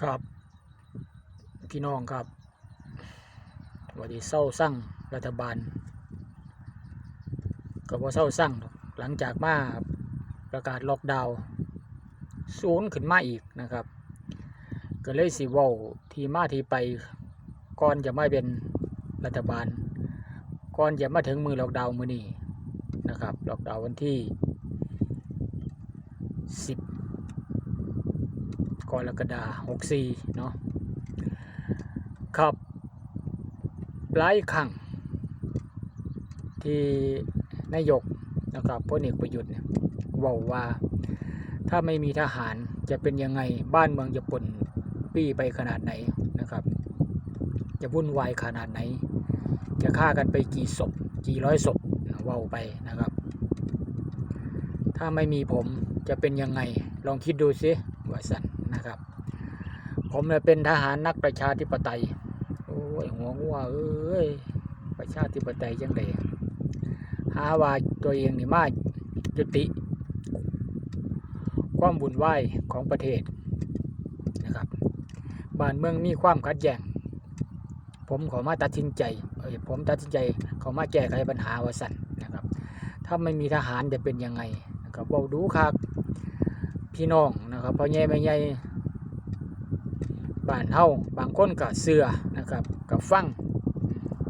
ครับพี่น้องครับวันนี้เศร้าสั่งรัฐบาล ก็บ่เศร้าสั่งหลังจากมาประกาศล็อกดาวน์ศูนย์ขึ้นมาอีกนะครับ ก็เลยสิเว้าที่มาที่ไปก่อนจะมาเป็นรัฐบาลก่อนจะมาถึงมือล็อกดาวน์มือนี้นะครับล็อกดาวน์วันที่สิบ รกฎาหกสี่เนาะครับหลายครั้งที่นายกนะครับพลเอกประยุทธ์เนี่ยบอกว่าถ้าไม่มีทหารจะเป็นยังไงบ้านเมืองจะป่นปี้ไปขนาดไหนนะครับ จะวุ่นวายขนาดไหน จะฆ่ากันไปกี่ศพกี่ร้อยศพเว่าไปนะครับ ถ้าไม่มีผมจะเป็นยังไงลองคิดดูสิว่าสัน นะครับ ผมเนี่ยเป็นทหารนักประชาธิปไตย โอ้ยหัวงัวเอ้ยประชาธิปไตยจังไดหาว่าตัวเองนี่มายุติ ความบุญไหวของประเทศนะครับบ้านเมืองมีความขัดแย้งผมขอมาตัดสินใจเอ้ยผมตัดสินใจขอมาแก้ไขปัญหาวสันนะครับ ถ้าไม่มีทหารจะเป็นยังไงนะครับเบาดูครับพี่น้องนะครับพ่อใหญ่แม่ใหญ่ บ้านเฮาบางคนก็เสือนะครับก็ฟัง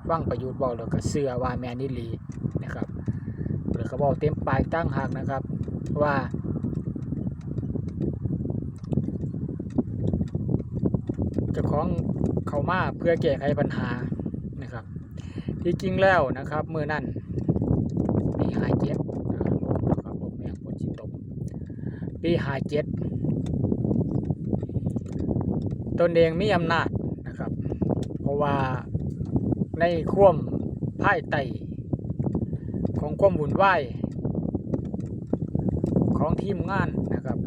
ฟังประยุทธ์บอกแล้วก็เสือว่าแม่นิลีนะครับหรือเขาบอกเต็มปลากตั้งหักนะครับว่าเจ้าของเขามาเพื่อแก้ไขปัญหานะครับ ที่จริงแล้วนะครับมือนั่นปีหาเจ็ดลมนะครับลมแรงฝนสิตกปีหาเจ็ด ตนเองมีอำนาจนะครับ เพราะว่าในข่วมพ่ายไต่ของความวุ่นวายของทีมงานนะครับ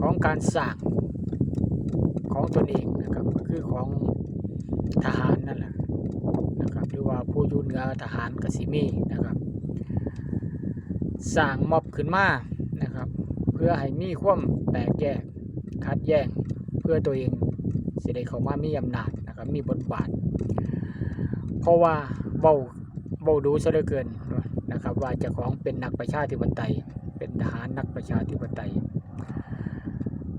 ของการสร้างของตนเองนะครับก็คือของทหารนั่นแหละนะครับหรือว่าผู้อยูเหนือทหารกสิมีนะครับสร้างมอบขึ้นมานะครับ เพื่อให้มีความแตกแยก คัดแย้งเพื่อตัวเองสิได้เขามามีอำนาจนะครับมีบทบาท เพราะว่าเบาเบาดูซะเหลือเกินนะครับ ว่าเจ้าของเป็นนักประชาธิปไตย เป็นทหารนักประชาธิปไตย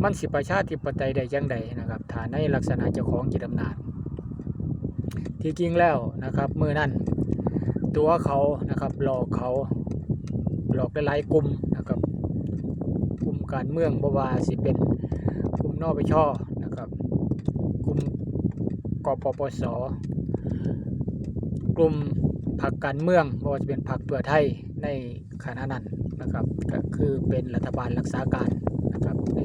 มันสิประชาธิปไตยได้ยังไงนะครับฐานในลักษณะเจ้าของจิตอำนาจ ที่จริงแล้วนะครับมือนั่นตัวเขานะครับหลอกเขาหลอกหลายๆกลุ่มนะครับกลุ่มการเมืองบวาสิเป็น นอปชนะครับ กลุ่มกปปส กลุ่มพรรคการเมืองบว่าจะเป็นพรรคเพื่อไทยในขณะนั้นนะครับ ก็คือเป็นรัฐบาลรักษาการนะครับใน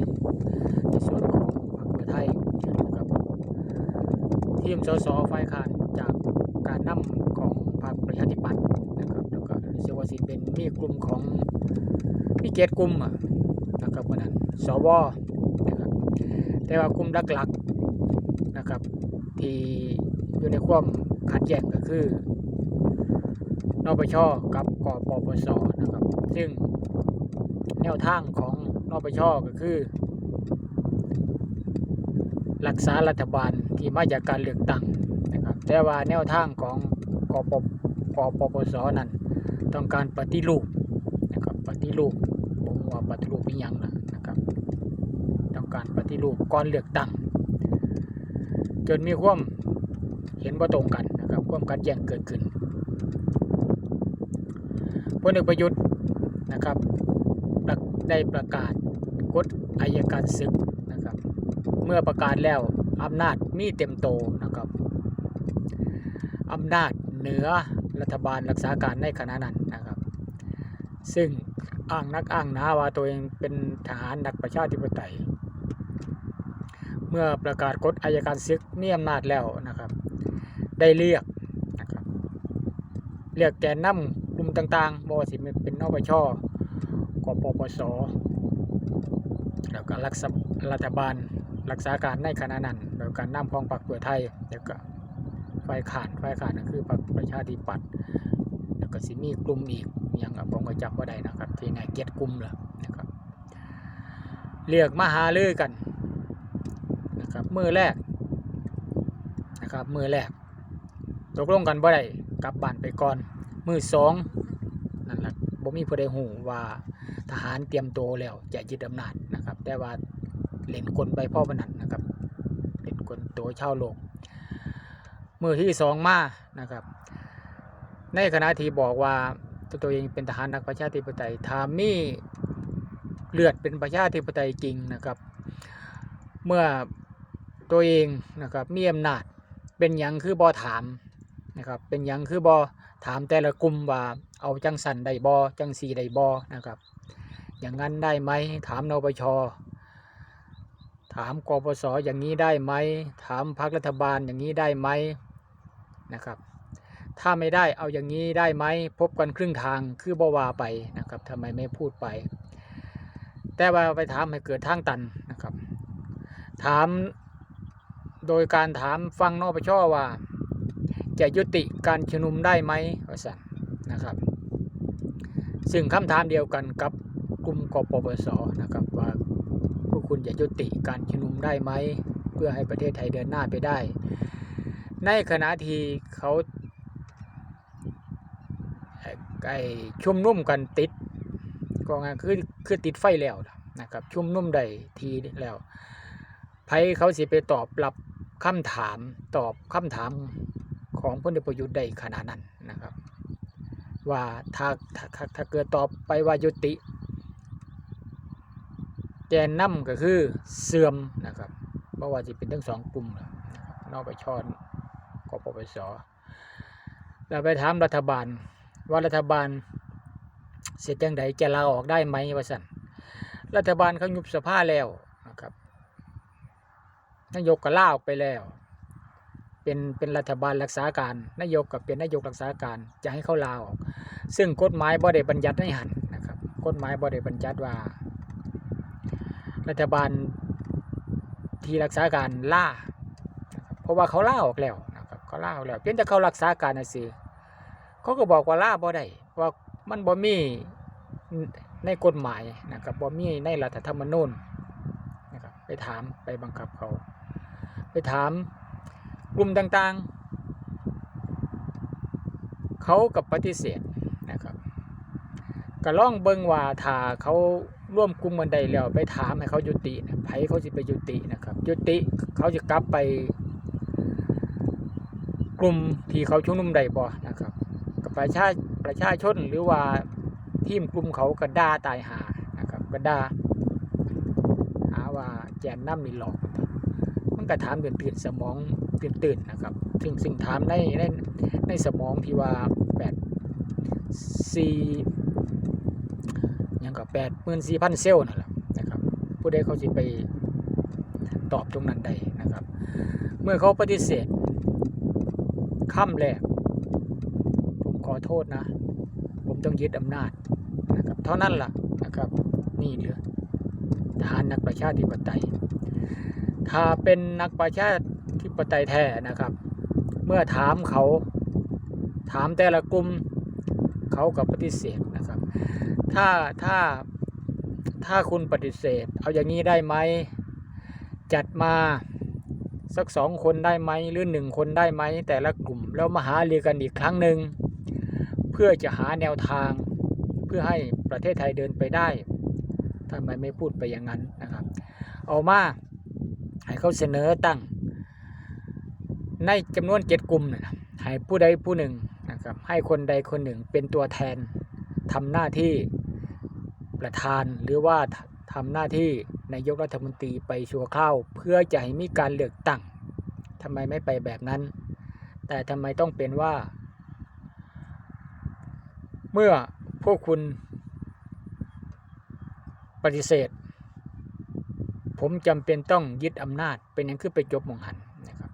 ในส่วนของพรรคเพื่อไทยนะครับทีมสสฝ่ายค้านจากการนำของพรรคประชาธิปัตย์นะครับแล้วก็รู้สึกว่าสิเป็นมีกลุ่มของมีเกตกลุ่มอะนะครับวันนั้นสว แต่ว่ากลุ่มหลักๆนะครับ ที่อยู่ในความขัดแย้งก็คือนปชกับกปปสนะครับ ซึ่งแนวทางของนปชก็คือรักษารัฐบาลที่มาจากการเลือกตั้งนะครับแต่ว่าแนวทางของกปกปปสนั้นต้องการปฏิรูปนะครับปฏิรูปผมว่าปฏิรูปเป็นยังนะนะครับ ต้องการป ฏิรูปก่อนเลือกตั้งจนมีความเห็นว่าตรงกันนะครับความขัดแย้งเกิดขึ้นพลเอกประยุทธ์นะครับได้ประกาศกฎอายการศึกนะครับ เมื่อประกาศแล้วอำนาจมีเต็มโตนะครับอำนาจเหนือรัฐบาลรักษาการในขณะนั้นนะครับ ซึ่งอ้างนักอ้างนาว่าตัวเองเป็นทหารนักประชาธิปไตย เมื่อประกาศกฎอายการศึกมีอำนาจแล้วนะครับ ได้เรียกนะครับเรียกแกนนำกลุ่มต่างๆบว่สิเป็นนปชกปปสแล้วก็รักษารัฐบาลรักษาการในขณะนั้นโดยการนำของพรรคเพื่อไทยแล้วก็ฝ่ายขานฝ่ายขานก็คือพรรคประชาธิปัตย์แล้วก็สิมีกลุ่มอีกอย่างผมก็จำว่าได้นะครับ ที่นายเกียรติกลุ่มล่ะนะครับเรียกมาหาเลือกัน นะครับมือแรกนะครับมือแรกตกลงกันบ่ได้กลับบ้านไปก่อน มือสองนั่นแหละบ่มีผู้ใดหูว่าทหารเตรียมตัวแล้วจะยึดอำนาจนะครับ แต่ว่าเล่นกลไปพ่อบันนันนะครับเล่นกลตัวชาวโลก มือที่สองมานะครับ ในขณะที่บอกว่าตัวตัวเองเป็นทหารนักประชาธิปไตยถามีเลือดเป็นประชาธิปไตยจริงนะครับ เมื่อ ตัวเองนะครับมีอำนาจเป็นยังคือบอถามนะครับเป็นยังคือบอถามแต่ละกลุ่มว่าเอาจังสันได้บอจังสีได้บอนะครับอย่างนั้นได้ไหมถามนปชถามกปสอย่างนี้ได้ไหมถามพรรครัฐบาลอย่างนี้ได้ไหมนะครับถ้าไม่ได้เอาอย่างนี้ได้ไหมพบกันครึ่งทางคือบวาไปนะครับทำไมไม่พูดไป แต่ว่าไปถามให้เกิดทางตันนะครับ ถาม โดยการถามฟังนอปชว่า จะยุติการชุมนุมได้ไหมว่าสันนะครับ ซึ่งคำถามเดียวกันกับกลุ่มกปปสนะครับว่าพวกคุณจะยุติการชุมนุมได้ไหม เพื่อให้ประเทศไทยเดินหน้าไปได้ ในขณะที่เขาไอชุมนุ่มกันติดก็งานคือคือติดไฟแล้วนะครับ ชุมนุ่มใดทีแล้วไผเขาสิไปตอบรับ คำถามตอบคำถามของพลเอกประยุทธ์ได้ขนาดนั้นนะครับ ว่าถ้าถ้าถ้าเกิดตอบไปว่ายุติ แกนนำก็คือเสื่อมนะครับเพราะว่าจะเป็นทั้งสองกลุ่มนะครับนอกไปชอนกปปสเราไปถามรัฐบาลว่ารัฐบาลเสร็จจังไดจะลาออกได้ไหมวะสันรัฐบาลเขายุบสภาแล้ว นะครับายกก็ลาออกไปแล้ว เป็นเป็นรัฐบาลรักษาการนายกกับเป็นนายกรักษาการจะให้เขาลาออก ซึ่งกฎหมายบ่ได้บัญญัติให้หันนะครับกฎหมายบ่ได้บัญญัติว่า รัฐบาลที่รักษาการล่า เพราะว่าเขาล่าออกแล้วนะครับเขาล่าออกแล้วเพียงแต่เขารักษาการนะสิเขาก็บอกว่าล่าบ่ได้ว่ามันบ่มีในกฎหมายนะครับบ่มีในรัฐธรรมนูญนะครับไปถามไปบังคับเขา ไปถามกลุ่มต่างๆ เขากับปฏิเสธนะครับก็ล่องเบิงว่าถ้าเขาร่วมกลุ่มกันใดแล้วไปถามให้เขายุตินะไผเขาสิไปยุตินะครับ ยุติเขาจะกลับไปกลุ่มที่เขาชุมนุมใดบ่นะครับกับประชาประชาชนหรือว่าทีมกลุ่มเขาก็ด่าตายหานะครับก็ด่าหาว่าแจนน้ำนี่หลอก มันก็ถามตื่นตื่นสมองตื่นตื่นนะครับซึ่งสิ่งถามในในในสมองที่ว่าแปดสี่ยังกับแปดหมื่นสี่พันเซลล์นั่นแหละนะครับ ผู้ใดเขาสิไปตอบตรงนั้นได้นะครับ เมื่อเขาปฏิเสธคำแรกผมขอโทษนะ ผมต้องยึดอำนาจนะครับ เท่านั้นล่ะนะครับ นี่เหลือทหารนักประชาธิปไตย ถ้าเป็นนักประชาธิปไตยแท้นะครับ เมื่อถามเขาถามแต่ละกลุ่มเขากับปฏิเสธนะครับ ถ้าถ้าถ้าคุณปฏิเสธ เอาอย่างนี้ได้ไหมจัดมาสักสองคนได้ไหมหรือหนึ่งคนได้ไหมแต่ละกลุ่มแล้วมาหาเรียกันอีกครั้งหนึ่งเพื่อจะหาแนวทาง เพื่อให้ประเทศไทยเดินไปได้ทำไมไม่พูดไปอย่างนั้นนะครับ เอามา ให้เขาเสนอตั้ง ในจำนวนเจ็ดกลุ่มนะให้ผู้ใดผู้หนึ่งนะครับให้คนใดคนหนึ่งเป็นตัวแทนทำหน้าที่ประธานหรือว่าทำหน้าที่นายกรัฐมนตรีไปชั่วคราวเพื่อจะให้มีการเลือกตั้งทำไมไม่ไปแบบนั้น แต่ทำไมต้องเป็นว่า เมื่อพวกคุณปฏิเสธ ผมจำเป็นต้องยึดอำนาจ เป็นอย่างคือไปจบมองหันนะครับ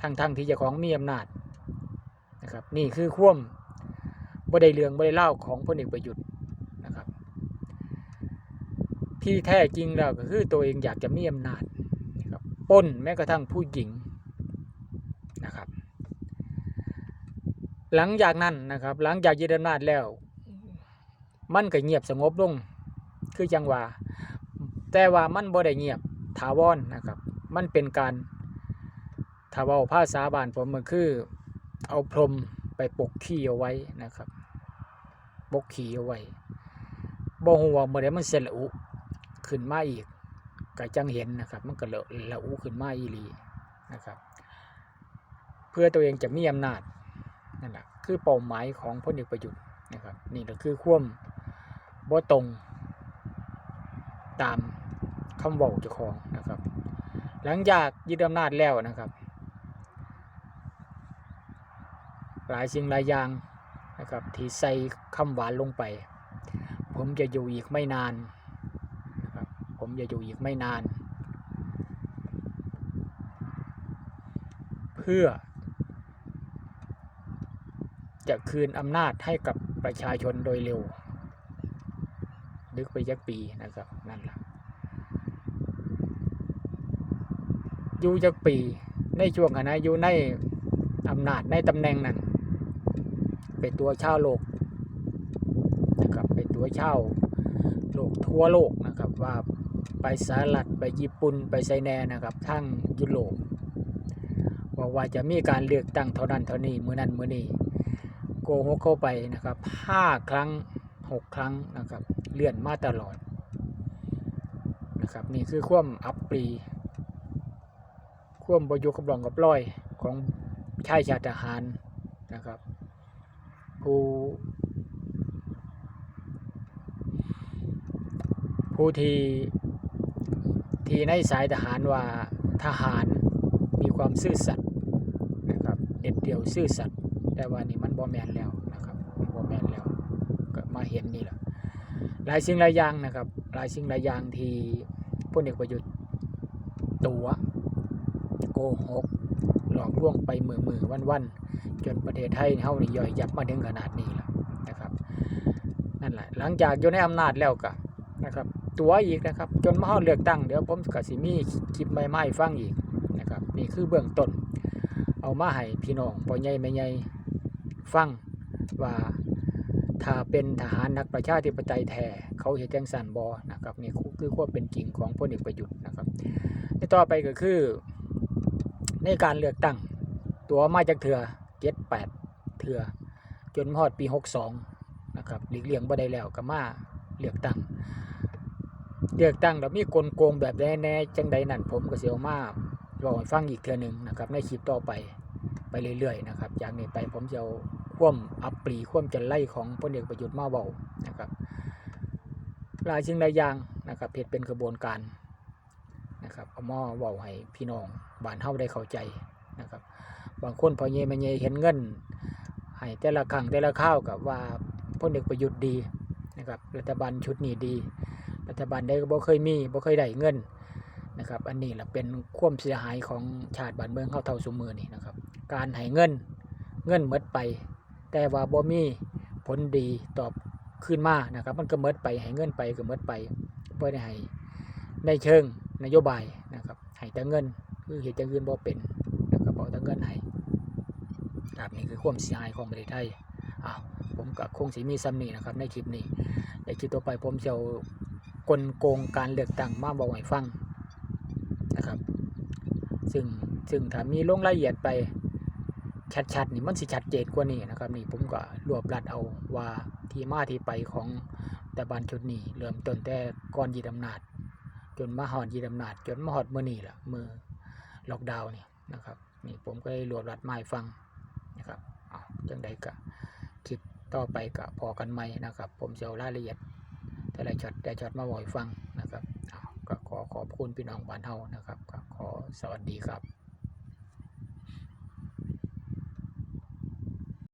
ทั้งๆทที่เจ้าของมีอำนาจนะครับ นี่คือข่วมบ่ได้เรืองบ่ได้เล่าของพลเอกประยุทธ์นะครับ ที่แท้จริงแล้วก็คือตัวเองอยากจะมีอำนาจนะครับป้นแม้กระทั่งผู้หญิงนะครับ หลังจากนั้นนะครับ หลังจากยึดอำนาจแล้ว มันก็เงียบสงบลงคือจังหว่า แต่ว่ามันบ่ได้เงียบถาวรนะครับ มันเป็นการถ้าว้าภาษาบานผมมันคือเอาพรมไปปกขี้เอาไว้นะครับปกขี้เอาไว้บ่ฮู้ว่าเมื่อใดมันเสละอุขึ้นมาอีกก็จังเห็นนะครับ มันก็เละละอุขึ้นมาอีหลีนะครับ เพื่อตัวเองจะมีอำนาจนั่นแหละคือเป้าหมายของพลเอกประยุทธ์นะครับ นี่ก็คือควมบ่ตรงตาม คำเว้าเจ้าของนะครับ หลังจากยึดอำนาจแล้วนะครับ หลายสิ่งหลายอย่างนะครับที่ใส่คำหวานลงไป ผมจะอยู่อีกไม่นานนะครับผมจะอยู่อีกไม่นาน เพื่อ จะคืนอำนาจให้กับประชาชนโดยเร็ว นึกไปยักปีนะครับ นั่นแหละ อยู่จักปีในช่วงขณะอยู่ในอำนาจในตำแหน่งนั้นเป็นตัวชาวโลกนะครับเป็นตัวชาวโลกทั่วโลกนะครับว่าไปสหรัฐไปญี่ปุ่นไปไซแนนะครับทั้งยุโรปบอกว่าจะมีการเลือกตั้งเท่านั้นเท่านี้มือนั้นมือนี้โกหกเข้าไปนะครับห้าครั้งหกครั้งนะครับเลื่อนมาตลอดนะครับนี่คือความอับปี ควมบอยู่กับรองกับร้อยของชายชาติทหารนะครับ ผู้ผู้ที่ที่ในสายทหารว่าทหารมีความซื่อสัตย์นะครับเด็ดเดี่ยวซื่อสัตย์แต่ว่านี่มันบ่แมนแล้วนะครับบ่แมนแล้วก็มาเห็นนี่แหละหลายสิ่งหลายอย่างนะครับ หลายสิ่งหลายอย่างที่พลเอกประยุทธ์ตัว กหกหลอกลวงไปมือมือวันวันจนประเทศไทยเฮานี่ย่อยยับมาถึงขนาดนี้แล้วนะครับนั่นแหละหลังจากอยู่ในอำนาจแล้วก็นะครับ ตัวอีกนะครับ จนมาเฮาเลือกตั้งเดี๋ยวผมก็สิมีคลิปใหม่ๆฟังอีกนะครับนี่คือเบื้องต้น เอามาให้พี่น้องพ่อใหญ่แม่ใหญ่ฟังว่าถ้าเป็นทหารนักประชาธิปไตยแท้เขาเฮ็ดจังซั่นบ่นะครับนี่คือความเป็นจริงของพลเอกประยุทธ์นะครับต่อไปก็คือ ในการเลือกตั้ง ตัวมาจากเถื่อเจ็ดแปดเถื่อจนมาฮอดปีหกสองนะครับหลีกเลี่ยงบ่ได้แล้วก็มาเลือกตั้งเลือกตั้งแล้วมีกลโกงแบบแน่ๆจังใดนั่นผมก็เสียวมาบอกฟังอีกเทื่อหนึ่งนะครับในคลิปต่อไปไปเรื่อยๆนะครับจากนี้ไปผมจะควมอับปรีความจันไล่ของพลเอกประยุทธ์มาเบานะครับลายสิ่งลายยางนะครับเหตุเป็นกระบวนการ นะครับเอามาเบาให้พี่น้องบ้านเฮาได้เข้าใจนะครับ บางคนพอเยมาเยเห็นเงินให้แต่ละครั้งแต่ละข้าวกับว่าพลเอกประยุทธ์ดีนะครับรัฐบาลชุดนี้ดี รัฐบาลใดก็บ่เคยมีบ่เคยได้เงินนะครับอันนี้แหละเป็นความเสียหายของชาติบ้านเมืองเข้าเท่าสมือนี่นะครับ การให้เงินเงินหมดไป แต่ว่าบ่มีผลดีตอบขึ้นมานะครับ มันก็หมดไปให้เงินไปก็หมดไปบ่ได้ให้ในเชิง นโยบายนะครับให้แต่เงิน คือเฮ็ดจังอื่นบ่เป็นนะครับเอาแต่เงินให้ครับนี่คือความเสียหายของประเทศไทยอ้าวผมก็คงสิมีซ้ำนี้นะครับ ในคลิปนี้ในคลิปต่อไปผมจะกลโกงการเลือกตั้งมาบอกให้ฟังนะครับ ซึ่งซึ่งถ้ามีลงรายละเอียดไปชัดๆนี่มันสิชัดเจนกว่านี้นะครับนี่ผมก็รวบรัดเอาว่าที่มาที่ไปของแต่บานชุดนี้ เริ่มต้นแต่ก่อนยึดอำนาจ จนมาหอดยีดอำนาจจนมาหอดมือนี่ละมือล็อกดาวน์นี่นะครับนี่ผมก็ได้รวบรัดมาให้ฟังนะครับเอาจังใดก็คลิปต่อไปก็พอกันไหมนะครับ ผมจะเอารายละเอียด แต่ละช็อตแต่ช็อตมาบอกให้ฟังนะครับก็ขอขอบคุณพี่น้องบ้านเฮานะครับก็ขอสวัสดีครับ